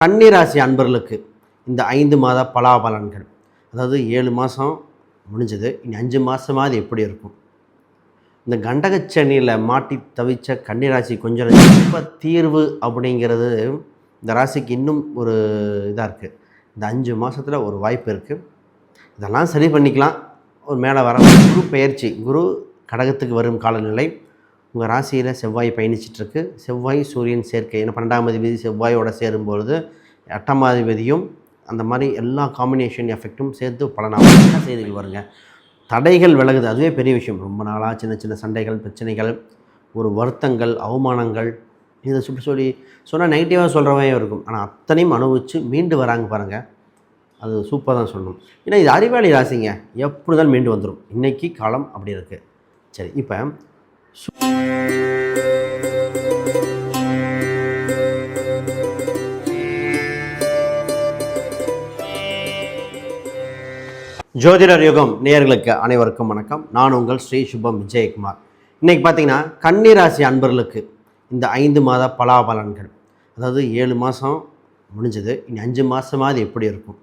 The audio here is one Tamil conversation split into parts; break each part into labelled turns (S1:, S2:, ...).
S1: கன்னிராசி அன்பர்களுக்கு இந்த ஐந்து மாத பலாபலன்கள் அதாவது ஏழு மாதம் முடிஞ்சது இனி அஞ்சு மாதமாவது எப்படி இருக்கும்? இந்த கண்டகச்சனியில் மாட்டி தவிச்ச கன்னிராசி கொஞ்சம் ரொம்ப தீர்வு அப்படிங்கிறது இந்த ராசிக்கு இன்னும் ஒரு இதாக இருக்குது இந்த அஞ்சு மாதத்தில் ஒரு வாய்ப்பு இருக்குது இதெல்லாம் சரி பண்ணிக்கலாம். ஒரு மேலே வர குரு பயிற்சி குரு கடகத்துக்கு வரும் காலநிலை. உங்கள் ராசியில் செவ்வாய் பயணிச்சிட்ருக்கு செவ்வாய் சூரியன் சேர்க்கை ஏன்னா பன்னெண்டாம் அதிபதி செவ்வாயோட சேரும்பொழுது எட்டாம் அதிபதியும் அந்த மாதிரி எல்லா காம்பினேஷன் எஃபெக்ட்டும் சேர்த்து பலனாக என்ன செய்திகள் வருங்க. தடைகள் விலகுது. அதுவே பெரிய விஷயம். ரொம்ப நாளாக சின்ன சின்ன சண்டைகள் பிரச்சனைகள் ஒரு வருத்தங்கள் அவமானங்கள். இதை சுற்றி சொல்லி சொன்னால் நெகட்டிவாக சொல்கிறவன் இருக்கும். ஆனால் அத்தனையும் அனுபவித்து மீண்டு வராங்க பாருங்கள் அது சூப்பராக தான் சொல்லணும். ஏன்னா இது அறிவாளி ராசிங்க. எப்படி தான் மீண்டு வந்துடும் இன்றைக்கி காலம் அப்படி இருக்குது சரி இப்போ ஜோதிடர் யுகம் நேயர்களுக்கு அனைவருக்கும் வணக்கம். நான் உங்கள் ஸ்ரீ சுபம் விஜயகுமார். இன்றைக்கி பார்த்தீங்கன்னா கன்னிராசி அன்பர்களுக்கு இந்த ஐந்து மாத பலாபலன்கள் அதாவது ஏழு மாதம் முடிஞ்சது இனி அஞ்சு மாதமாவது எப்படி இருக்கும்?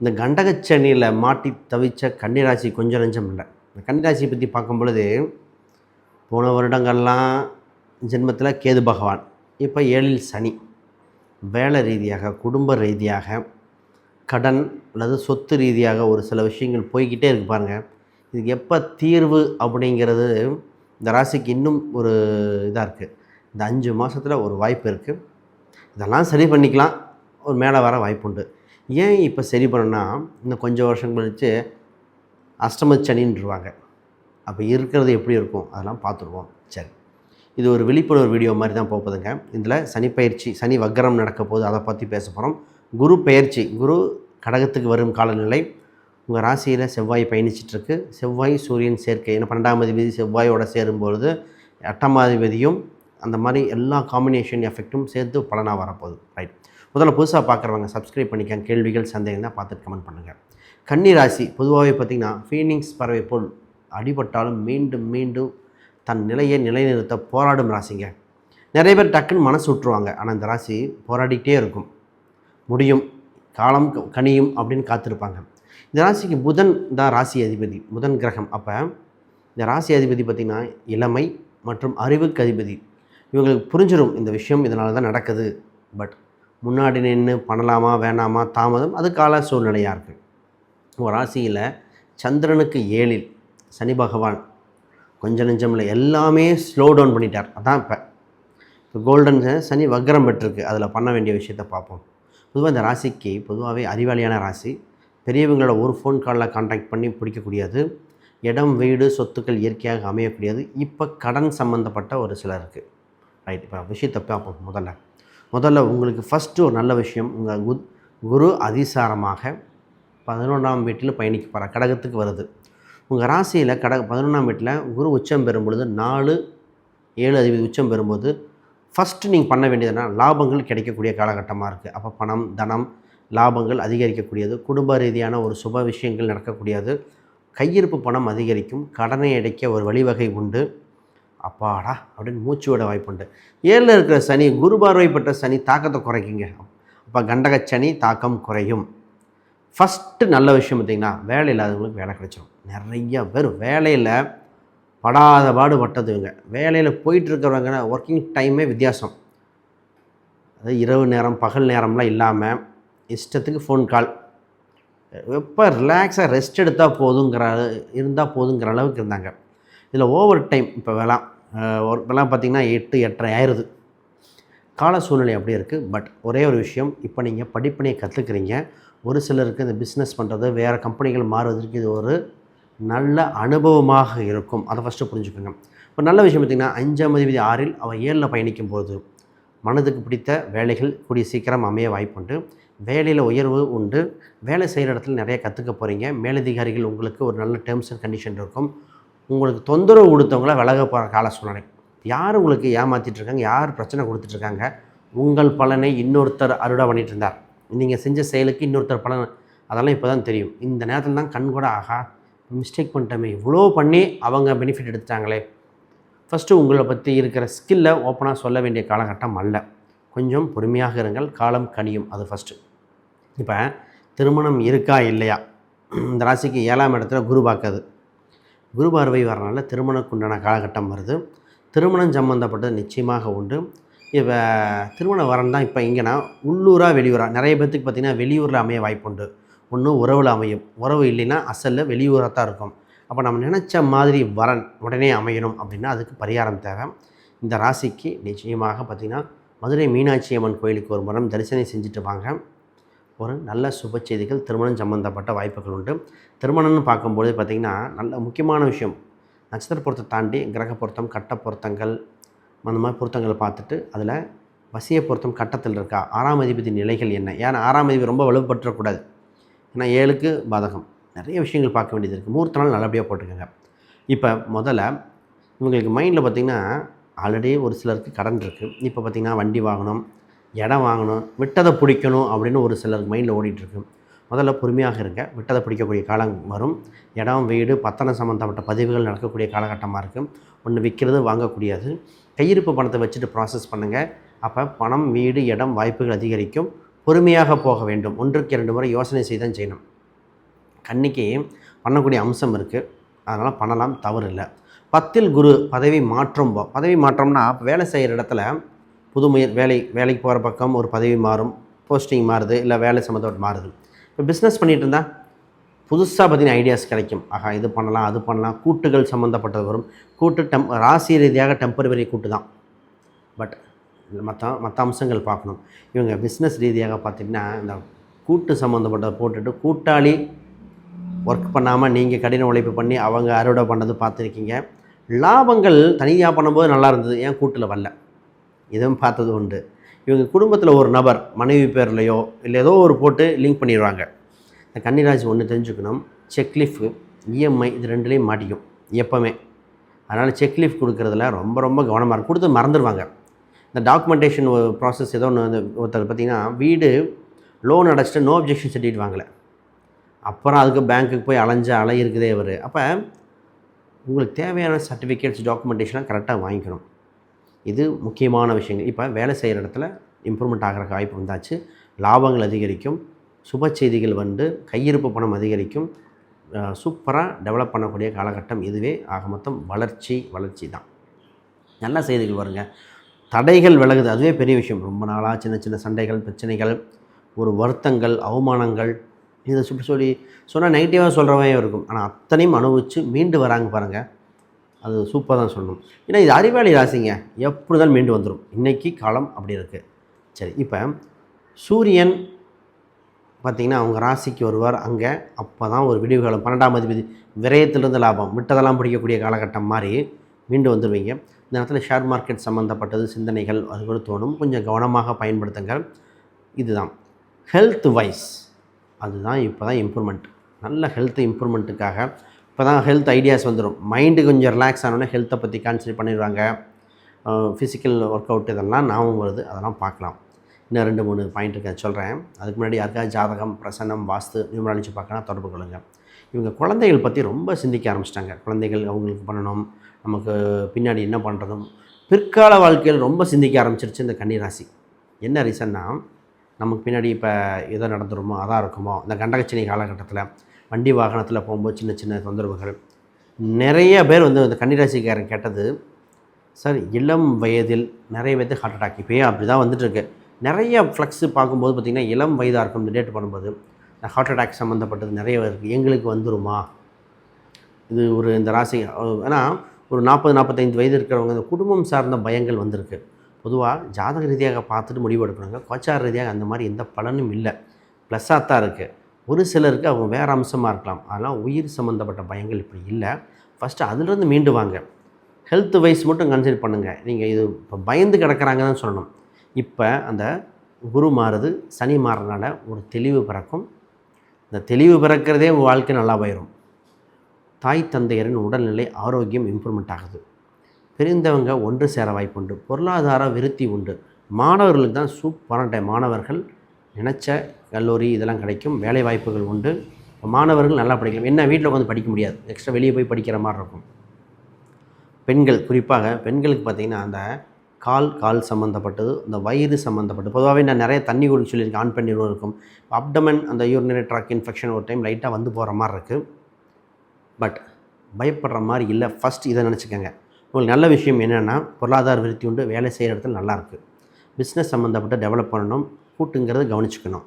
S1: இந்த கண்டகச்சனியில் மாட்டி தவிச்ச கன்னிராசி கொஞ்சம் நஞ்சம் இல்லை. இந்த கன்னிராசியை பற்றி பார்க்கும் பொழுது போன வருடங்கள்லாம் ஜென்மத்தில் கேது பகவான் இப்போ ஏழில் சனி. வேலை ரீதியாக குடும்ப ரீதியாக கடன் அல்லது சொத்து ரீதியாக ஒரு சில விஷயங்கள் போய்கிட்டே இருக்கு பாருங்கள் இதுக்கு எப்போ தீர்வு அப்படிங்கிறது இந்த ராசிக்கு இன்னும் ஒரு இதாக இருக்குது இந்த அஞ்சு மாதத்தில் ஒரு வாய்ப்பு இருக்குது இதெல்லாம் சரி பண்ணிக்கலாம். ஒரு மேலே வர வாய்ப்புண்டு ஏன் இப்போ சரி பண்ணணும்னா இன்னும் கொஞ்சம் வருஷம் கழித்து அஷ்டம சனின்றுவாங்க. அப்போ இருக்கிறது எப்படி இருக்கும்? அதெல்லாம் பார்த்துருவோம். சரி. இது ஒரு விழிப்புணர்வு வீடியோ மாதிரி தான் போகுதுங்க. இதில் சனி பயிற்சி சனி வக்கரம் நடக்க போது அதை பற்றி பேச போகிறோம் குரு பெயர்ச்சி குரு கடகத்துக்கு வரும் காலநிலை. உங்கள் ராசியில் செவ்வாய் பயணிச்சிட்ருக்கு செவ்வாய் சூரியன் சேர்க்கை. ஏன்னா பன்னெண்டாம் அதிபதி செவ்வாயோட சேரும்பொழுது எட்டாம் அந்த மாதிரி எல்லா காம்பினேஷன் எஃபெக்ட்டும் சேர்த்து பலனாக வரப்போகுது. ரைட் முதல்ல புதுசாக பார்க்குறவங்க சப்ஸ்கிரைப் பண்ணிக்கங்க. கேள்விகள் சந்தேகம் தான் பார்த்துட்டு கமெண்ட் பண்ணுங்கள் கன்னி ராசி பொதுவாகவே பார்த்திங்கன்னா ஃபீனிங்ஸ் பறவை போல் அடிபட்டாலும் மீண்டும் மீண்டும் தன் நிலையை நிலைநிறுத்த போராடும் ராசிங்க. நிறைய பேர் டக்குன்னு மனசு விட்டுருவாங்க. ஆனால் இந்த ராசி போராடிக்கிட்டே இருக்கும். முடியும் காலம் கனியும் அப்படின்னு காத்திருப்பாங்க. இந்த ராசிக்கு புதன் தான் ராசி அதிபதி புதன் கிரகம். அப்போ இந்த ராசி அதிபதி பார்த்திங்கன்னா இளமை மற்றும் அறிவுக்கு அதிபதி. இவங்களுக்கு புரிஞ்சிடும் இந்த விஷயம் இதனால தான் நடக்குது. பட் முன்னாடி நின்று பண்ணலாமா வேணாமா தாமதம் அது கால சூழ்நிலையாக இருக்குது ஒரு ராசியில் சந்திரனுக்கு ஏழில் சனி பகவான் கொஞ்சம் நெஞ்சமில்லை எல்லாமே ஸ்லோ டவுன் பண்ணிட்டார். அதான் இப்போ. இப்போ கோல்டன் சனி வக்ரம் பெற்றிருக்கு. அதில் பண்ண வேண்டிய விஷயத்த பார்ப்போம். பொதுவாக இந்த ராசிக்கு பொதுவாகவே அறிவாளியான ராசி. பெரியவங்களோட ஒரு ஃபோன் காலில் காண்டாக்ட் பண்ணி பிடிக்கக்கூடியது. இடம் வீடு சொத்துக்கள் இயற்கையாக அமையக்கூடியது. இப்போ கடன் சம்மந்தப்பட்ட ஒரு சிலருக்கு ரைட் இப்போ விஷயத்தை பார்ப்போம் முதல்ல. முதல்ல உங்களுக்கு ஃபஸ்ட்டு ஒரு நல்ல விஷயம் உங்கள் குரு அதிசாரமாக பதினொன்றாம் வீட்டில் பயணிக்க போகிற கடகத்துக்கு வருது. உங்கள் ராசியில் கட பதினொன்றாம் வீட்டில் குரு உச்சம் பெறும் பொழுது நாலு ஏழு அதிபதி உச்சம் பெறும்போது ஃபஸ்ட்டு நீங்கள் பண்ண வேண்டியதுன்னா லாபங்கள் கிடைக்கக்கூடிய காலகட்டமாக இருக்குது அப்போ பணம் தனம் லாபங்கள் அதிகரிக்கக்கூடியது. குடும்ப ரீதியான ஒரு சுப விஷயங்கள் நடக்கக்கூடியது. கையிருப்பு பணம் அதிகரிக்கும். கடனை அடைக்க ஒரு வழிவகை உண்டு. அப்பாடா! அப்படின்னு மூச்சு விட வாய்ப்புண்டு ஏழில் இருக்கிற சனி குரு பார்வை பெற்ற சனி தாக்கத்தை குறைக்குங்க. அப்போ கண்டக சனி தாக்கம் குறையும். ஃபஸ்ட்டு நல்ல விஷயம் பார்த்திங்கன்னா வேலை இல்லாதவங்களுக்கு வேலை கிடைச்சிடும் நிறைய பேர் வேலையில் படாத பாடு பட்டதுங்க வேலையில் போயிட்டு இருக்கிறவங்க ஒர்க்கிங் டைமே வித்தியாசம். அது இரவு நேரம் பகல் நேரம்லாம் இல்லாமல் இஷ்டத்துக்கு ஃபோன் கால் எப்போ ரிலாக்ஸாக ரெஸ்ட் எடுத்தால் போதுங்கிற இருந்தால் போதுங்கிற அளவுக்கு இருந்தாங்க. இதில் ஓவர் டைம் இப்போ வேலாம் ஒரு இப்போலாம் பார்த்திங்கன்னா எட்டு எட்டரை ஆயிடுது கால சூழ்நிலை அப்படி இருக்குது பட் ஒரே ஒரு விஷயம் இப்போ நீங்கள் படிப்பினையை கற்றுக்குறீங்க ஒரு சிலருக்கு இந்த பிஸ்னஸ் பண்ணுறது வேறு கம்பெனிகள் மாறுவதற்கு இது ஒரு நல்ல அனுபவமாக இருக்கும். அதை ஃபஸ்ட்டு புரிஞ்சுக்கோங்க. ஒரு நல்ல விஷயம் பார்த்திங்கன்னா அஞ்சாம் அதிபதி ஆறில் அவள் ஏழில் பயணிக்கும் போது மனதுக்கு பிடித்த வேலைகள் கூடிய சீக்கிரம் அமைய வாய்ப்புண்டு. வேலையில் உயர்வு உண்டு. வேலை செய்கிற இடத்துல நிறைய கற்றுக்க போகிறீங்க மேலதிகாரிகள் உங்களுக்கு ஒரு நல்ல டேர்ம்ஸ் அண்ட் கண்டிஷன் இருக்கும். உங்களுக்கு தொந்தரவு கொடுத்தவங்கள விலக போகிற கால சூழ்நிலை. யார் உங்களுக்கு ஏமாற்றிட்டு இருக்காங்க? யார் பிரச்சனை கொடுத்துட்ருக்காங்க உங்கள் பலனை இன்னொருத்தர் அறுவடை பண்ணிகிட்டு இருந்தார். நீங்கள் செஞ்ச செயலுக்கு இன்னொருத்தர் பலன். அதெல்லாம் இப்போ தான் தெரியும். இந்த நேரத்தில் தான் கண் கூட ஆகா மிஸ்டேக் பண்ணிட்டோமே. இவ்வளோ பண்ணி அவங்க பெனிஃபிட் எடுத்துட்டாங்களே. ஃபஸ்ட்டு உங்களை பற்றி இருக்கிற ஸ்கில்லை ஓப்பனாக சொல்ல வேண்டிய காலகட்டம் அல்ல. கொஞ்சம் பொறுமையாக இருங்கள். காலம் கனியும். அது ஃபஸ்ட்டு இப்போ திருமணம் இருக்கா இல்லையா? இந்த ராசிக்கு ஏழாம் இடத்துல குரு பார்க்காது. குரு பார்வை வரனால திருமணக்குண்டான காலகட்டம் வருது. திருமணம் சம்மந்தப்பட்டது நிச்சயமாக உண்டு. இப்போ திருமண வரன் தான் இப்போ இங்கேனா உள்ளூராக வெளியூராக நிறைய பேர்த்துக்கு பார்த்திங்கன்னா வெளியூரில் அமைய வாய்ப்புண்டு. ஒன்று உறவில் அமையும். உறவு இல்லைன்னா அசலில் வெளியூராக தான் இருக்கும். அப்போ நம்ம நினச்ச மாதிரி வரன் உடனே அமையணும் அப்படின்னா அதுக்கு பரிகாரம் தேவை. இந்த ராசிக்கு நிச்சயமாக பார்த்திங்கன்னா மதுரை மீனாட்சி அம்மன் கோயிலுக்கு ஒரு மரம் தரிசனம் செஞ்சுட்டு வாங்க. ஒரு நல்ல சுப செய்திகள் திருமணம் சம்மந்தப்பட்ட வாய்ப்புகள் உண்டு. திருமணம்னு பார்க்கும்போது பார்த்திங்கன்னா நல்ல முக்கியமான விஷயம். நட்சத்திர பொருத்தத்தை தாண்டி கிரக பொருத்தம் கட்ட பொருத்தங்கள் அந்த மாதிரி பொருத்தங்களை பார்த்துட்டு அதில் வசிய பொருத்தம் கட்டத்தில் இருக்கா? ஆறாம் அதிபதி நிலைகள் என்ன? ஏன்னா ஆறாம் அதிபதி ரொம்ப வலுப்பற்றக்கூடாது. ஏன்னா ஏழுக்கு பாதகம். நிறைய விஷயங்கள் பார்க்க வேண்டியது இருக்குது மூர்த்த நாள் நல்லபடியாக போட்டுக்கோங்க இப்போ முதல்ல இவங்களுக்கு மைண்டில் பார்த்திங்கன்னா ஆல்ரெடி ஒரு சிலருக்கு கடன் இருக்குது இப்போ பார்த்திங்கன்னா வண்டி வாங்கணும் இடம் வாங்கணும் விட்டதை பிடிக்கணும் அப்படின்னு ஒரு சிலருக்கு மைண்டில் ஓடிட்டுருக்கு முதல்ல பொறுமையாக இருங்க. விட்டதை பிடிக்கக்கூடிய காலம் வரும். இடம் வீடு பத்தனை சம்மந்தப்பட்ட பதிவுகள் நடக்கக்கூடிய காலகட்டமாக இருக்கும் ஒன்று விற்கிறது வாங்கக்கூடியது. கையிருப்பு பணத்தை வச்சுட்டு ப்ராசஸ் பண்ணுங்கள் அப்போ பணம் வீடு இடம் வாய்ப்புகள் அதிகரிக்கும். பொறுமையாக போக வேண்டும். ஒன்றுக்கு இரண்டு முறை யோசனை செய்தான் செய்யணும். கன்னிக்கு பண்ணக்கூடிய அம்சம் இருக்குது அதனால் பண்ணலாம் தவறு இல்லை. பத்தில் குரு பதவி மாற்றம். போ- பதவி மாற்றம்னா வேலை செய்கிற இடத்துல புது முயற் வேலை வேலைக்கு போகிற பக்கம் ஒரு பதவி மாறும். போஸ்டிங் மாறுது இல்லை வேலை சம்மந்தப்பட்டு மாறுது. இப்போ பிஸ்னஸ் பண்ணிகிட்டு இருந்தால் புதுசாக பார்த்தீங்கன்னா ஐடியாஸ் கிடைக்கும். ஆஹா இது பண்ணலாம் அது பண்ணலாம். கூட்டுகள் சம்மந்தப்பட்டது வரும். கூட்டு டெம் ராசி ரீதியாக டெம்பரவரி கூட்டு தான். பட் மற்ற மற்ற அம்சங்கள் பார்க்கணும். இவங்க பிஸ்னஸ் ரீதியாக பார்த்திங்கன்னா இந்த கூட்டு சம்மந்தப்பட்டதை போட்டுட்டு கூட்டாளி ஒர்க் பண்ணாமல் நீங்கள் கடின உழைப்பு பண்ணி அவங்க அறுவடை பண்ணது பார்த்துருக்கீங்க. லாபங்கள் தனியாக பண்ணும்போது நல்லா இருந்தது. ஏன் கூட்டில் வரல? இதுவும் பார்த்தது உண்டு. இவங்க குடும்பத்தில் ஒரு நபர் மனைவி பேர்லையோ இல்லை ஏதோ ஒரு போட்டு லிங்க் பண்ணிடுவாங்க. இந்த கன்னிராசி ஒன்று தெரிஞ்சுக்கணும். செக்லீஃப் இஎம்ஐ இது ரெண்டுலேயும் மாட்டிக்கும். எப்போவுமே. அதனால் செக்லீஃப் கொடுக்குறதுல ரொம்ப ரொம்ப கவனமாக இருக்கும் கொடுத்து மறந்துடுவாங்க இந்த டாக்குமெண்டேஷன் ப்ராசஸ் ஏதோ ஒன்று வந்து ஒருத்தர் பார்த்திங்கன்னா வீடு லோன் அடைச்சிட்டு நோ அப்ஜெக்ஷன் சர்டிஃபிகேட் அப்புறம் அதுக்கு பேங்க்குக்கு போய் அலைஞ்ச அலை இருக்குதே அவர் அப்போ உங்களுக்கு தேவையான சர்டிஃபிகேட்ஸ் டாக்குமெண்டேஷன்லாம் கரெக்டாக வாங்கிக்கணும். இது முக்கியமான விஷயங்கள். இப்போ வேலை செய்கிற இடத்துல இம்ப்ரூவ்மெண்ட் ஆகிற வாய்ப்பு வந்தாச்சு லாபங்கள் அதிகரிக்கும். சுப செய்திகள் வந்து கையிருப்பு பணம் அதிகரிக்கும். சூப்பராக டெவலப் பண்ணக்கூடிய காலகட்டம் இதுவே. ஆக மொத்தம் வளர்ச்சி வளர்ச்சி தான். நல்ல செய்திகள் வருங்க. தடைகள் விலகுது. அதுவே பெரிய விஷயம். ரொம்ப நாளாக சின்ன சின்ன சண்டைகள் பிரச்சனைகள் ஒரு வருத்தங்கள் அவமானங்கள். இதை சுற்றி சொல்லி சொன்னால் நெகட்டிவாக சொல்கிறவங்க இருக்கும். ஆனால் அத்தனையும் அனுபவித்து மீண்டு வராங்க பாருங்கள் அது சூப்பராக தான் சொல்லணும். ஏன்னா இது அறிவாளி ராசிங்க. எப்படி தான் மீண்டு வந்துடும் இன்றைக்கி காலம் அப்படி இருக்குது சரி இப்போ சூரியன் பார்த்திங்கன்னா அவங்க ராசிக்கு வருவார். அங்கே அப்போ தான் ஒரு விடிவு காலம் பன்னெண்டாம் அதிபதி விரயத்திலிருந்து லாபம் விட்டதெல்லாம் பிடிக்கக்கூடிய காலகட்டம் மாதிரி மீண்டு வந்துடுவீங்க இந்த நேரத்தில் ஷேர் மார்க்கெட் சம்மந்தப்பட்டது சிந்தனைகள் அது கூட தோணும். கொஞ்சம் கவனமாக பயன்படுத்துங்கள். இதுதான். ஹெல்த் வைஸ் அதுதான் இப்போ தான் இம்ப்ரூவ்மெண்ட் நல்ல ஹெல்த் இம்ப்ரூவ்மெண்ட்டுக்காக இப்போ தான் ஹெல்த் ஐடியாஸ் வந்துடும் மைண்டு கொஞ்சம் ரிலாக்ஸ் ஆனோடனே ஹெல்த்தை பற்றி கான்சன்ட்ரேட் பண்ணிடுவாங்க. ஃபிசிக்கல் ஒர்க் அவுட் இதெல்லாம் ஞாபகம் வருது. அதெல்லாம் பார்க்கலாம். இன்னும் ரெண்டு மூணு பாயிண்ட் இருக்கு சொல்கிறேன் அதுக்கு முன்னாடி யாருக்காவது ஜாதகம் பிரசன்னம் வாஸ்து நியூமராலஜி பார்க்கலாம் தொடர்பு கொள்ளுங்க. இவங்க குழந்தைகள் பற்றி ரொம்ப சிந்திக்க ஆரம்பிச்சிட்டாங்க. குழந்தைகள் அவங்களுக்கு பண்ணணும். நமக்கு பின்னாடி என்ன பண்ணுறதும் பிற்கால வாழ்க்கையில் ரொம்ப சிந்திக்க ஆரம்பிச்சிருச்சு இந்த கன்னிராசி. என்ன ரீசன்னா நமக்கு பின்னாடி இப்போ எதோ நடந்துருமோ அதான் இருக்குமோ இந்த கண்டகச்சினை காலகட்டத்தில் வண்டி வாகனத்தில் போகும்போது சின்ன சின்ன தொந்தரவுகள். நிறைய பேர் வந்து இந்த கன்னிராசிக்காரன் கேட்டது சார் இளம் வயதில் நிறைய பேர்த்து ஹார்ட் அட்டாக் இப்போயே அப்படி தான் வந்துட்டுருக்கு நிறைய ஃப்ளக்ஸு பார்க்கும்போது பார்த்திங்கன்னா இளம் வயதாக இருக்கும் இந்த டேட் பண்ணும்போது ஹார்ட் அட்டாக் சம்மந்தப்பட்டது நிறைய இருக்குது எங்களுக்கு வந்துருமா? இது ஒரு இந்த ராசி ஏன்னா ஒரு நாற்பது நாற்பத்தைந்து வயது இருக்கிறவங்க இந்த குடும்பம் சார்ந்த பயங்கள் வந்திருக்கு. பொதுவாக ஜாதக ரீதியாக பார்த்துட்டு முடிவு எடுக்கிறாங்க கோச்சார ரீதியாக அந்த மாதிரி எந்த பலனும் இல்லை. ப்ளஸ்ஸாக தான் இருக்குது ஒரு சிலருக்கு அவங்க வேறு அம்சமாக இருக்கலாம். அதெல்லாம் உயிர் சம்மந்தப்பட்ட பயங்கள் இப்படி இல்லை. ஃபஸ்ட்டு அதுலேருந்து மீண்டு வாங்க. ஹெல்த் வைஸ் மட்டும் கன்சிடர் பண்ணுங்கள் நீங்கள் இது இப்போ பயந்து கிடக்கிறாங்கன்னு தான் சொல்லணும். இப்போ அந்த குரு மாறுது சனி மாறுறனால ஒரு தெளிவு பிறக்கும். இந்த தெளிவு பிறக்கிறதே உங்கள் வாழ்க்கை நல்லா போயிடும் தாய் தந்தையரின் உடல்நிலை ஆரோக்கியம் இம்ப்ரூவ்மெண்ட் ஆகுது. பிரிந்தவங்க ஒன்று சேர வாய்ப்புண்டு. பொருளாதார விருத்தி உண்டு. மாணவர்களுக்கு தான் சூப்பரான டைம் மாணவர்கள் நினச்ச கல்லூரி இதெல்லாம் கிடைக்கும். வேலை வாய்ப்புகள் உண்டு. இப்போ மாணவர்கள் நல்லா படிக்கலாம். என்ன வீட்டில் உட்காந்து படிக்க முடியாது. எக்ஸ்ட்ரா வெளியே போய் படிக்கிற மாதிரி இருக்கும். பெண்கள் குறிப்பாக பெண்களுக்கு பார்த்திங்கன்னா அந்த கால் கால் சம்மந்தப்பட்டது இந்த வயிறு சம்மந்தப்பட்டது பொதுவாகவே நான் நிறைய தண்ணி குடிச்சு சொல்லியிருக்கேன் ஆண் பண்ணி இருக்கும் அப்டமன் அந்த யூரினரி ட்ராக் இன்ஃபெக்ஷன் ஒரு டைம் லைட்டாக வந்து போகிற மாதிரி இருக்குது பட் பயப்படுற மாதிரி இல்லை. ஃபஸ்ட் இதை நினச்சிக்கோங்க. உங்களுக்கு நல்ல விஷயம் என்னென்னா பொருளாதார விருத்தி உண்டு வேலை செய்கிற இடத்துல நல்லாயிருக்கு பிஸ்னஸ் சம்மந்தப்பட்ட டெவலப் பண்ணணும் கூட்டுங்கிறத கவனிச்சுக்கணும்.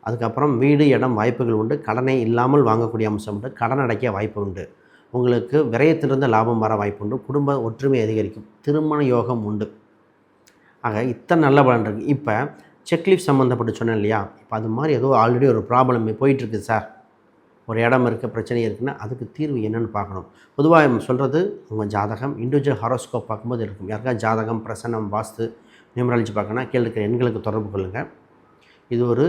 S1: அதுக்கப்புறம் வீடு இடம் வாய்ப்புகள் உண்டு. கடனை இல்லாமல் வாங்கக்கூடிய அம்சம் உண்டு. கடன் அடைக்க வாய்ப்பு உண்டு. உங்களுக்கு விரயத்திலிருந்து லாபம் வர வாய்ப்பு உண்டு. குடும்ப ஒற்றுமை அதிகரிக்கும். திருமண யோகம் உண்டு. ஆக இத்தனை நல்ல பலன் இருக்குது இப்போ செக்லீஃப் சம்மந்தப்பட்டு சொன்னேன் இல்லையா? இப்போ அது மாதிரி ஏதோ ஆல்ரெடி ஒரு ப்ராப்ளம் போயிட்டுருக்கு சார் ஒரு இடம் இருக்க பிரச்சனை இருக்குன்னா அதுக்கு தீர்வு என்னென்னு பார்க்கணும். பொதுவாக சொல்கிறது உங்கள் ஜாதகம் இண்டிவிஜுவல் ஹாரோஸ்கோப் பார்க்கும்போது இருக்கும். யாருக்கா ஜாதகம் பிரசன்னம் வாஸ்து நியூமராலஜி பார்க்கணும்னா கீழே இருக்கிற எண்களுக்கு தொடர்பு கொள்ளுங்கள் இது ஒரு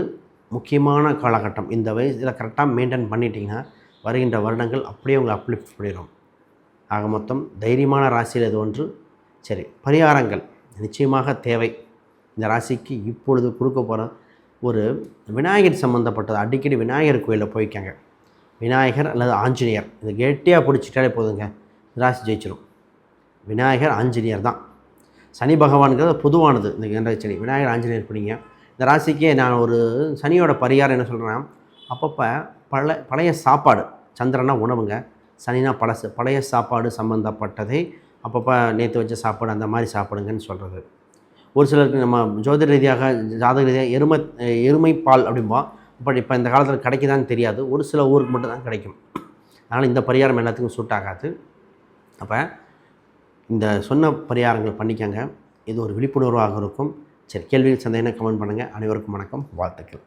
S1: முக்கியமான காலகட்டம். இந்த வயசில் கரெக்டாக மெயின்டைன் பண்ணிட்டீங்கன்னா வருகின்ற வருடங்கள் அப்படியே உங்களை அப்லிஃப்ட் பண்ணிடும் ஆக மொத்தம் தைரியமான ராசியில் இது ஒன்று. சரி பரிகாரங்கள். நிச்சயமாக தேவை. இந்த ராசிக்கு இப்பொழுது கொடுக்க போகிற ஒரு விநாயகர் சம்மந்தப்பட்டது அடிக்கடி விநாயகர் கோயிலில் போய்க்காங்க விநாயகர் அல்லது ஆஞ்சநேயர். இது கெட்டியாக பிடிச்சிட்டாலே போதுங்க. இந்த ராசி ஜெயிச்சிடும் விநாயகர் ஆஞ்சநேயர் தான். சனி பகவான்கிறது பொதுவானது. இந்த கண்டக சனி. விநாயகர் ஆஞ்சநேயர் பிடிங்க. இந்த ராசிக்கே நான் ஒரு சனியோட பரிகாரம் என்ன சொல்கிறேன்னா அப்பப்போ பழ பழைய சாப்பாடு. சந்திரனா உணவுங்க. சனினா பழசு. பழைய சாப்பாடு சம்மந்தப்பட்டதை அப்பப்போ நேற்று வச்ச சாப்பாடு அந்த மாதிரி சாப்பிடுங்கன்னு சொல்கிறது ஒரு சிலருக்கு நம்ம ஜோதிட ரீதியாக ஜாதக ரீதியாக எருமை எருமை பால் அப்படிம்போம் பட் இப்போ இந்த காலத்தில் கிடைக்குதான்னு தெரியாது. ஒரு சில ஊருக்கு மட்டும் தான் கிடைக்கும். அதனால் இந்த பரிகாரம் எல்லாத்துக்கும் சூட் ஆகாது. அப்போ இந்த சொன்ன பரிகாரங்கள் பண்ணிக்கங்க. இது ஒரு விழிப்புணர்வாக இருக்கும். சரி கேள்வியில் சந்தேகம் கமெண்ட் பண்ணுங்கள் அனைவருக்கும் வணக்கம். வாழ்த்துக்கள்.